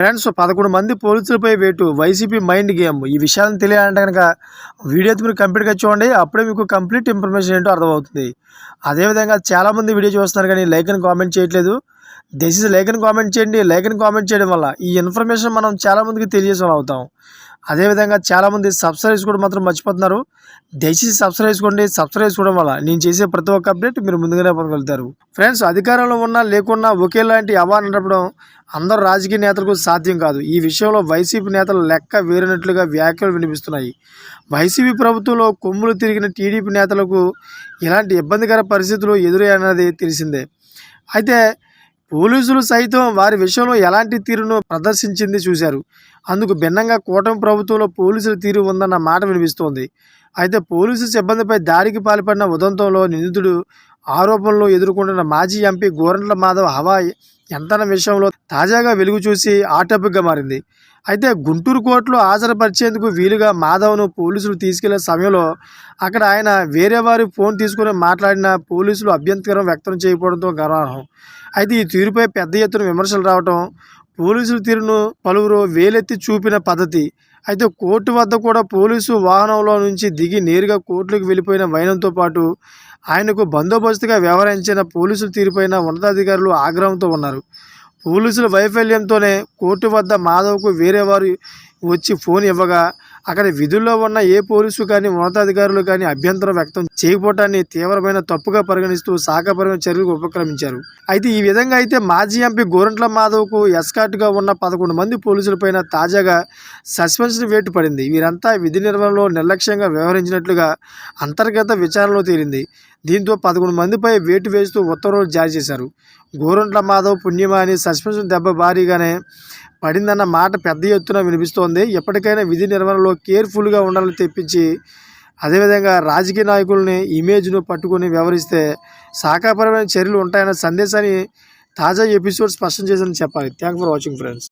Friends పదకొండు మంది పోలీసులపై వేటు. YCP mind game. ఈ విషయాలను తెలియాలంటే కనుక వీడియో అయితే మీరు కంప్లీట్గా చూడండి. అప్పుడే మీకు కంప్లీట్ ఇన్ఫర్మేషన్ ఏంటో అర్థమవుతుంది. అదేవిధంగా చాలామంది వీడియో చూస్తున్నారు కానీ లైక్ అని కామెంట్ చేయట్లేదు. దయచేసి లైక్ అని కామెంట్ చేయండి. లైక్ అని కామెంట్ చేయడం వల్ల ఈ ఇన్ఫర్మేషన్ మనం చాలామందికి తెలియజేసే అవుతాం. అదేవిధంగా చాలామంది సబ్స్క్రైబ్ చేసుకోవడం మాత్రం మర్చిపోతున్నారు. దయచేసి సబ్స్క్రైబ్ చేసుకోండి. సబ్స్క్రైబ్ చేసుకోవడం వల్ల నేను చేసే ప్రతి ఒక్క అప్డేట్ మీరు ముందుగానే పొందగలుగుతారు. ఫ్రెండ్స్ అధికారంలో ఉన్నా లేకున్నా ఒకేలాంటి అవార్డు నడపడం అందరు రాజకీయ నేతలకు సాధ్యం కాదు. ఈ విషయంలో వైసీపీ నేతలు లెక్క వేరినట్లుగా వ్యాఖ్యలు వినిపిస్తున్నాయి. వైసీపీ ప్రభుత్వంలో కొమ్ములు తిరిగిన టీడీపీ నేతలకు ఇలాంటి ఇబ్బందికర పరిస్థితులు ఎదురయ్యన్నది తెలిసిందే. అయితే పోలీసులు సైతం వారి విషయంలో ఎలాంటి తీరును ప్రదర్శించింది చూశారు. అందుకు భిన్నంగా కూటమి ప్రభుత్వంలో పోలీసుల తీరు ఉందన్న మాట వినిపిస్తోంది. అయితే పోలీసు సిబ్బందిపై దాడికి పాల్పడిన ఉదంతంలో నిందితుడు ఆరోపణలు ఎదుర్కొంటున్న మాజీ ఎంపీ గోరంట్ల మాధవ్ హవా ఎంతన విషయంలో తాజాగా వెలుగు చూసి ఆటపిక్గా మారింది. అయితే గుంటూరు కోర్టులో హాజరుపరిచేందుకు వీలుగా మాధవ్ను పోలీసులు తీసుకెళ్ళే సమయంలో అక్కడ ఆయన వేరే వారి ఫోన్ తీసుకుని మాట్లాడిన పోలీసులు అభ్యంతరం వ్యక్తం చేయకపోవడంతో గర్వార్హం. అయితే ఈ తీరుపై పెద్ద ఎత్తున విమర్శలు రావటం పోలీసుల తీరును పలువురు వేలెత్తి చూపిన పద్ధతి. అయితే కోర్టు వద్ద కూడా పోలీసు వాహనంలో నుంచి దిగి నేరుగా కోర్టులకు వెళ్ళిపోయిన వైనంతో పాటు ఆయనకు బందోబస్తుగా వ్యవహరించిన పోలీసుల తీరుపైన ఉన్నతాధికారులు ఆగ్రహంతో ఉన్నారు. పోలీసుల వైఫల్యంతోనే కోర్టు వద్ద మాధవ్కు వేరే వారు వచ్చి ఫోన్ ఇవ్వగా అక్కడ విధుల్లో ఉన్న ఏ పోలీసు కానీ ఉన్నతాధికారులు కానీ అభ్యంతరం వ్యక్తం చేయకపోవటాన్ని తీవ్రమైన తప్పుగా పరిగణిస్తూ శాఖపరమైన చర్యలకు ఉపక్రమించారు. అయితే ఈ విధంగా అయితే మాజీ ఎంపీ గోరంట్ల మాధవ్కు ఎస్కాట్గా ఉన్న పదకొండు మంది పోలీసులపైన తాజాగా సస్పెన్షన్ వేటు పడింది. వీరంతా విధి నిర్వహణలో నిర్లక్ష్యంగా వ్యవహరించినట్లుగా అంతర్గత విచారణలో తేలింది. దీంతో పదకొండు మందిపై వేటు వేస్తూ ఉత్తర్వులు జారీ చేశారు. గోరంట్ల మాధవ్ పుణ్యమా అని సస్పెన్షన్ దెబ్బ భారీగానే పడిందన్న మాట పెద్ద ఎత్తున వినిపిస్తోంది. ఎప్పటికైనా విధి నిర్వహణలో కేర్ఫుల్గా ఉండాలని తెప్పించి అదేవిధంగా రాజకీయ నాయకుల్ని ఇమేజ్ను పట్టుకొని వ్యవహరిస్తే శాఖాపరమైన చర్యలు ఉంటాయన్న సందేశాన్ని తాజా ఎపిసోడ్ స్పష్టం చేసిందని చెప్పాలి. Thank for watching friends